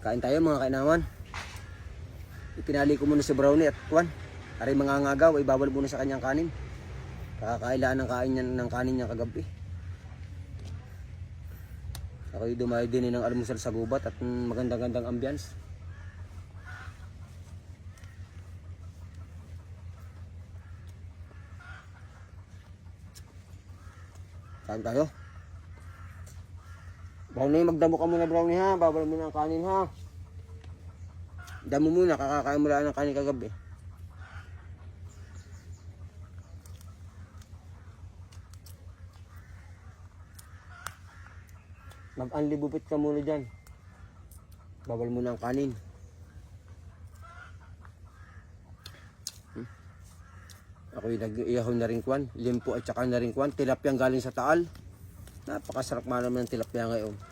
Kain tayo mga kainaman. Ipinali ko muna si Brownie at Kwan. Aray mga ngagaw ay bawal muna sa kanyang kanin. Kakailaan ng kain niya ng kanin niya kagabi. Ako'y dumayo din ng almusal sa gubat at magandang-gandang ambience. Kain tayo. Brownie, magdamo ka muna Brownie ha. Bawal mo ng kanin ha. Damo muna, kakakain mo lang ng kanin kagabi. Mag-unlibupit ka muna dyan. Bawal mo ng kanin. Hmm? Ako'y nag-iyahaw na rin kwan. Limpo at saka na rin kwan. Tilapyang galing sa taal. Napakasarap man ng tilapia ngayon.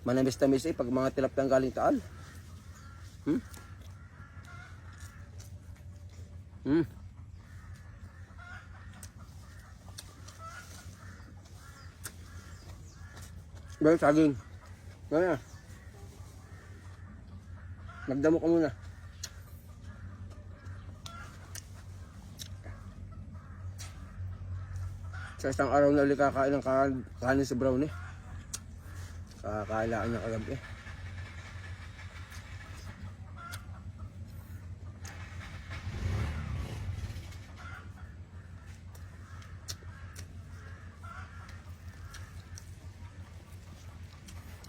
Manamis-tamis eh pag mga tilapyang galing taal. Hmm? Hmm. Bayo saging. Bayo. Magdamo ka muna. Sa isang araw na ulit kakain ng kan- kanin si Brown eh. Kakailaan niya kagabi.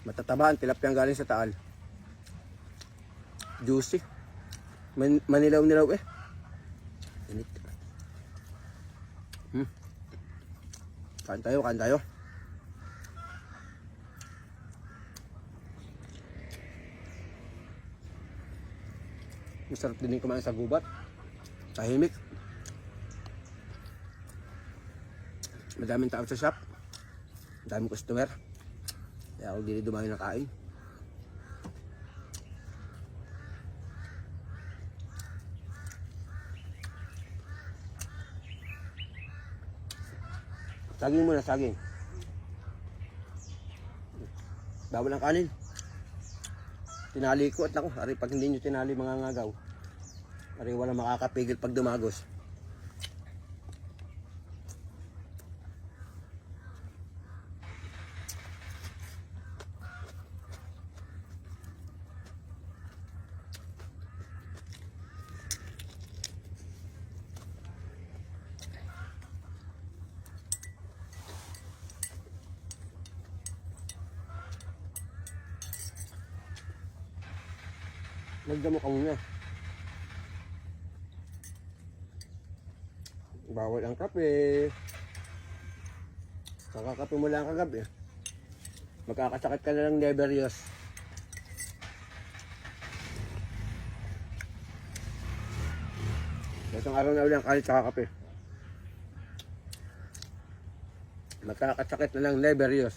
Matataba ang tilapiyang galing sa taal. Juicy. Man manilaw-nilaw eh. Init. Hmm. Kain tayo, kain tayo. Masarap din yung kumain sa gubat. Tahimik. Madaming tao sa shop. Madaming customer. Kaya ako dili dumayo na kain. Saging muna, saging. Bawal ang kanin. Tinali ko at ako, ari pag hindi nyo tinali mga ngagaw. Ari wala makakapigil pag dumagos. Nagdamo ka muna. Bawal ang kape. Kakakape mo lang kagabi. Magkakasakit ka na ng Neberios. Isang araw na ulit kahit sa kape. Magkakasakit na ng Neberios.